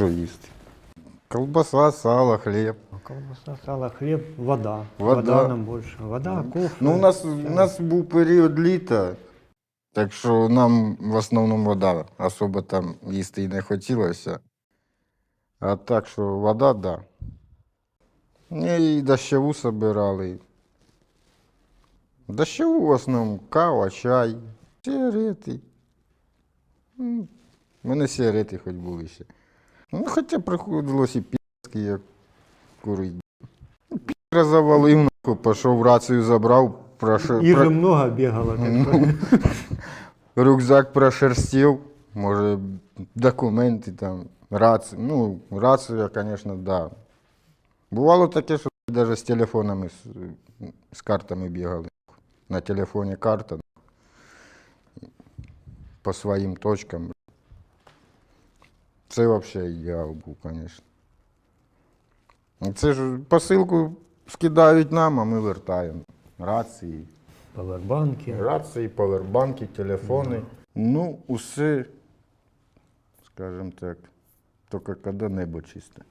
що їсти? Колбаса, сало, хліб. Колбаса, сало, хліб, вода. Вода. нам більше. Вода, кофе. Ну, у нас, у нас був період літа, так що нам в основному вода особо там їсти і не хотілося. А так що вода, так. Да. Ну, І дощову собирали. Дощову в основному кава, чай, сигарети. У мене сигарети хоч були ще. Ну, хоча приходилось і піски, як курить. Ну, Піра завалив, нахуй, пішов рацію забрав, прошу, Іры много бегала. Ну. как рюкзак прошерстів, може, документи там, рацію. Ну, рацію, звісно, да. Бувало таке, що навіть з телефонами, з, з картами бігали. На телефоні карта. По своїм точкам. Це взагалі ідеал був, звісно. Це ж посилку скидають нам, а ми вертаємо. Рації. Павербанки. Рації, павербанки, телефони. Ну, усе, скажімо так, тільки коли небо чисте.